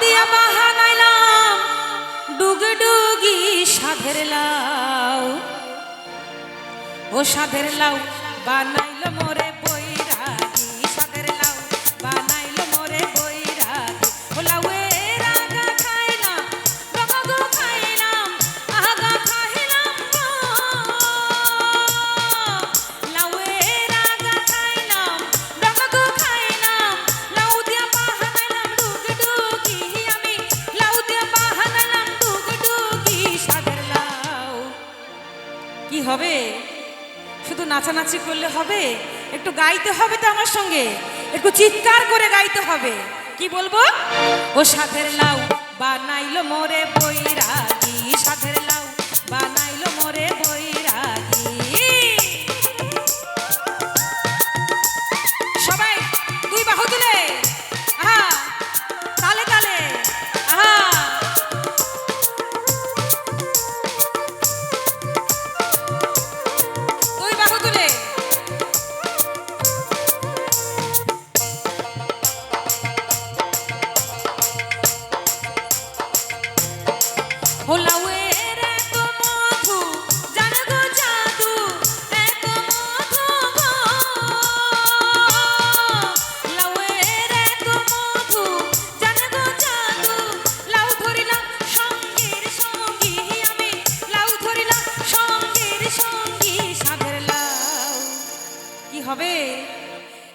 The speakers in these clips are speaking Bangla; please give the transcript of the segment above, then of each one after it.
লাউ বাহা বাহানাইলাম ডুগে ডুগি সাধের লাউ। ও সাধের লাউ বানাইল মোরে হবে? শুধু নাচানাচি করলে হবে? একটু গাইতে হবে তো আমার সঙ্গে। একটু চিৎকার করে গাইতে হবে। কি বলব? ও সাধের লাউ বানাইলো মোরে বৈরাগী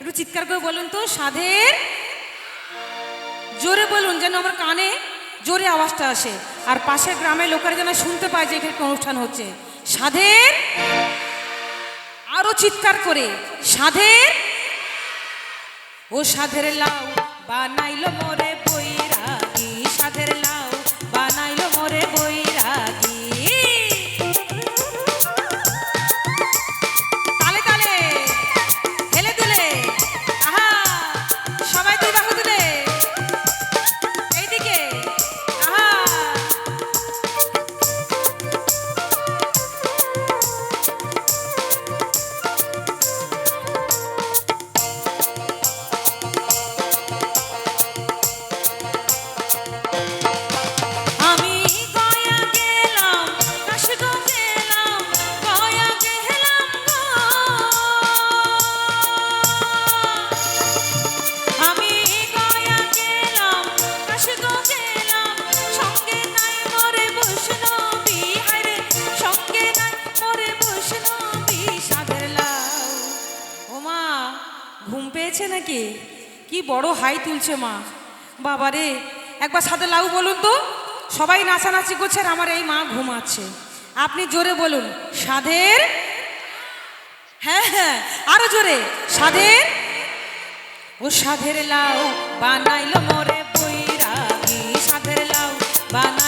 একটু চিৎকার করে বলুন তো, সাধের। জোরে বলুন যেন আমার কানে জোরে আওয়াজটা আসে। আর পাশের গ্রামের লোকেরা যেন শুনতে পায় যে এখানে অনুষ্ঠান হচ্ছে। সাধের, আরও চিৎকার করে। সাধের, ও সাধের লাউ বানাইলো মোরে বৈরাগী। সাধের লাউ বানাইলো পেয়েছে নাকি? কি বড় হাই তুলছে মা। বাবা রে একবার সাথে লাউ বলুন তো। সবাই নাচানাচি করছে আর আমার এই মা ঘুমাচ্ছে। আপনি জোরে বলুন, সাধের? হ্যাঁ হ্যাঁ আরও জোরে, সাধের? ও সাধের লাউ বানাইলো মরে বৈরাগী সাধের লাউ বানাই